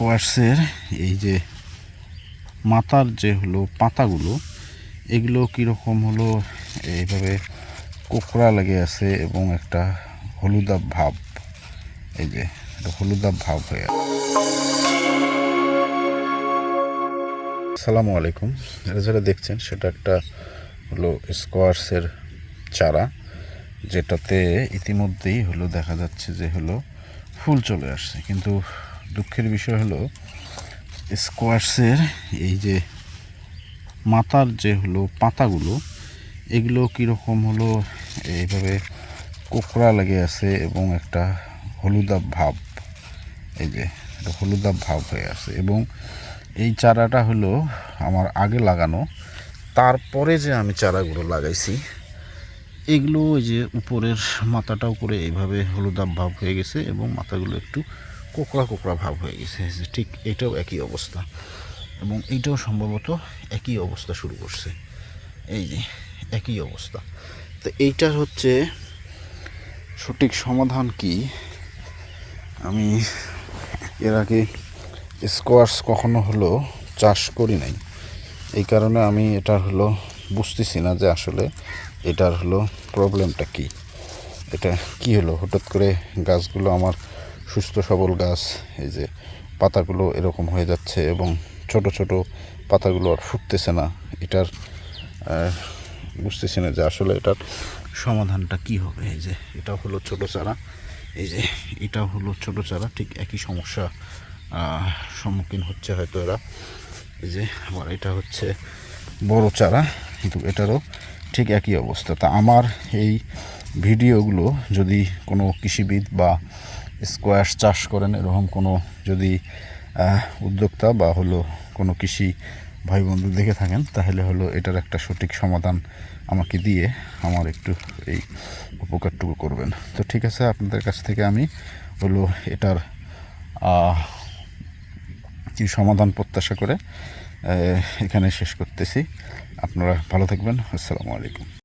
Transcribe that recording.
স্কোয়াশের এই যে মাথার যে হলো পাতাগুলো, এগুলো কীরকম হলো, এইভাবে কোকড়া লেগে আছে এবং একটা হলুদাব ভাব, এই যে একটা হলুদাব ভাব হয়ে আসসালামু আলাইকুম। এটা যেটা দেখছেন সেটা একটা হলো স্কোয়াশের চারা, যেটাতে ইতিমধ্যেই হলো দেখা যাচ্ছে যে হলো ফুল চলে আসছে। কিন্তু দুঃখের বিষয় হলো স্কোয়াশের এই যে মাথার যে হলো পাতাগুলো, এগুলো কীরকম হলো, এইভাবে কোকড়া লেগে আছে এবং একটা হলুদাব ভাব, এই যে হলুদাব ভাব হয়ে আছে এবং এই চারাটা হলো আমার আগে লাগানো, তারপরে যে আমি চারাগুলো লাগাইছি, এগুলো ওই যে উপরের মাথাটাও করে এইভাবে হলুদাব ভাব হয়ে গেছে এবং মাথাগুলো একটু কোকড়া কোকড়া ভাব হয়ে গেছে ঠিক এটাও একই অবস্থা। এবং এইটাও সম্ভবত একই অবস্থা শুরু করছে। এই যে, একই অবস্থা। তো এইটার হচ্ছে সঠিক সমাধান কি? আমি এর আগে স্কোয়াশ কখনো হলো চাষ করি নাই। এই কারণে আমি এটা হলো বুঝতেছি না যে আসলে এটার হলো প্রবলেমটা কি। এটা কি হলো? হঠাৎ করে গাছগুলো আমার সুস্থ সবল গাছ, এই যে পাতাগুলো এরকম হয়ে যাচ্ছে এবং ছোট ছোট পাতাগুলো আর ফুটতেছে না, এটার বুঝতেছি না যে আসলে এটার সমাধানটা কি হবে, এই যে এটা হলো ছোট চারা, এই যে এটা হলো ছোট চারা, ঠিক একই সমস্যা সম্মুখীন হচ্ছে হয়তো এরা, এই যে আবার এটা হচ্ছে বড় চারা, কিন্তু এটারও ঠিক একই অবস্থা। তা আমার এই ভিডিওগুলো যদি কোনো কৃষিবিদ বা স্কোয়াশ চাষ করেন, এরকম কোনো যদি উদ্যোক্তা বা হলো কোনো কৃষি ভাই বন্ধু দেখে থাকেন, তাহলে হলো এটার একটা সঠিক সমাধান আমাকে দিয়ে আমার একটু এই উপকারটুকু করবেন। তো ঠিক আছে, আপনাদের কাছ থেকে আমি হলো এটার কি সমাধান প্রত্যাশা করে এখানে শেষ করতেছি। আপনারা ভালো থাকবেন। আসসালামু আলাইকুম।